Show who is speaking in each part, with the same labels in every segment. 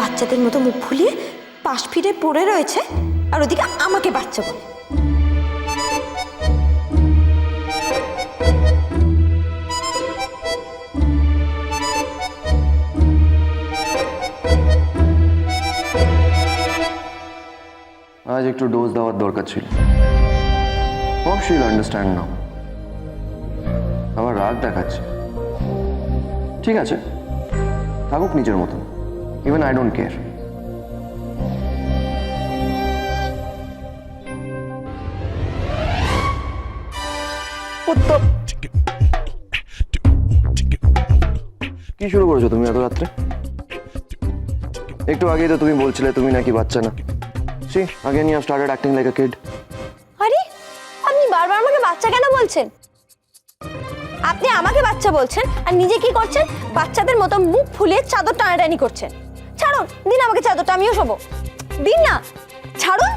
Speaker 1: বাচ্চাদের মতো মুখ ফুলিয়ে পাশ ফিরে পড়ে রয়েছে, আর ওদিকে আমাকে বাচ্চা
Speaker 2: আজ একটু ডোজ দেওয়ার দরকার ছিল। শিল আন্ডারস্ট্যান্ড নাও আবার রাগ দেখাচ্ছে। ঠিক আছে, থাকুক নিজের মতন। ইভেন আই ডোন্ট কেয়ার কি শুরু করেছ তুমি এত রাত্রে? একটু আগেই তো তুমি বলছিলে তুমি নাকি বাচ্চা না। See again you started acting like a kid
Speaker 1: আরে আপনি বারবার আমাকে বাচ্চা কেন বলছেন? আপনি আমাকে বাচ্চা বলছেন আর নিজে কি করছেন? বাচ্চাদের মতো মুখ ফুলে চাদর টানাটানি করছেন। ছাড়ুন, দিন আমাকে চাদরটা আমিও শোবো। দিন না, ছাড়ুন।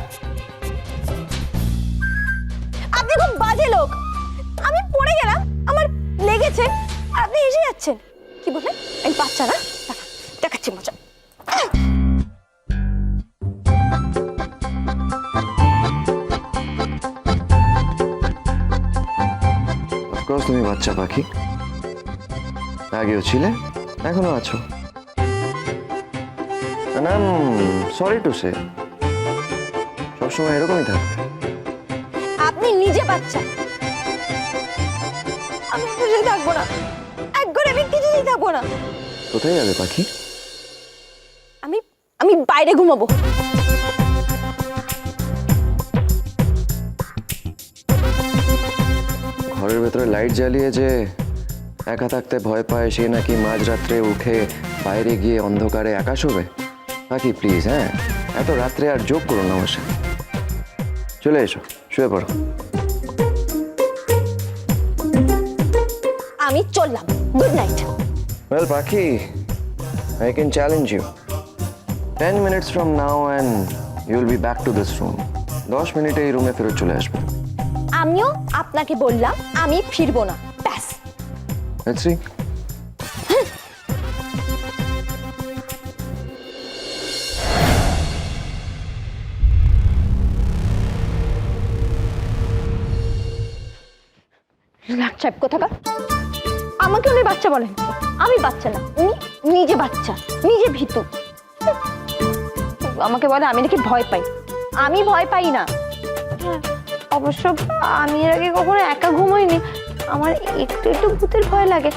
Speaker 1: আপনি খুব বাজে লোক। আমি পড়ে গেলাম, আমার লেগেছে, আপনি এসে যাচ্ছেন। কি বললেন? আমি বাচ্চা না দেখা- দেখাচ্ছি মজা।
Speaker 2: তুমি বাচ্চা পাখি। আগেও ছিলে, এখনও আছো। নাম সরি টু সে সবসময় এরকমই থাকবে
Speaker 1: আপনি নিজে বাচ্চা। আমি আপনার সাথে থাকব না। এক ঘরে আমি কিছুতেই থাকব না।
Speaker 2: কোথায় যাবে পাখি?
Speaker 1: আমি আমি বাইরে ঘুমাবো।
Speaker 2: ঘরের ভেতরে লাইট জ্বালিয়ে যে একা থাকতে ভয় পায় সে নাকি মাঝরাত্রে উঠে বাইরে গিয়ে অন্ধকারে একা শোবে পাখি প্লিজ হ্যাঁ এত রাত্রে আর যোগ করো না আমার সাথে চলে এসো শুয়ে পড়ো
Speaker 1: আমি চললাম good night
Speaker 2: Well, Paki, I can challenge you. Ten minutes from now and you'll be back to this room. দশ মিনিটে এই রুমে ফেরত চলে আসবে
Speaker 1: আমিও আপনাকে বললাম আমি ফিরবো না ব্যাস
Speaker 2: See.
Speaker 1: লাকচাপ কোথাকার আমাকে উনি বাচ্চা বলেন। আমি বাচ্চা না, উনি নিজে বাচ্চা, নিজে ভীতু। আমাকে বলে, আমি নাকি ভয় পাই। আমি ভয় পাই না। অবশ্য আমি এর আগে কখনো একা ঘুমোইনি। আমার একটু একটু ভূতের ভয় লাগে।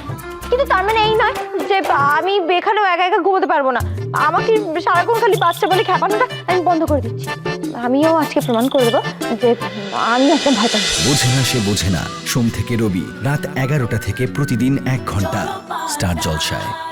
Speaker 1: কিন্তু তার মানে এই নয় যে আমি এখানেও একা একা ঘুমোতে পারব না। আমাকে সারাক্ষণ খালি বাচ্চা বলে খেপানোটা আমি বন্ধ করে দিচ্ছি। আমিও আজকে প্রমাণ করে দেবো যে আমি একটা ভয় পাই।
Speaker 3: বোঝে না সে বোঝে না। সোম থেকে রবি রাত এগারোটা থেকে প্রতিদিন এক ঘণ্টা। স্টার জলসায়।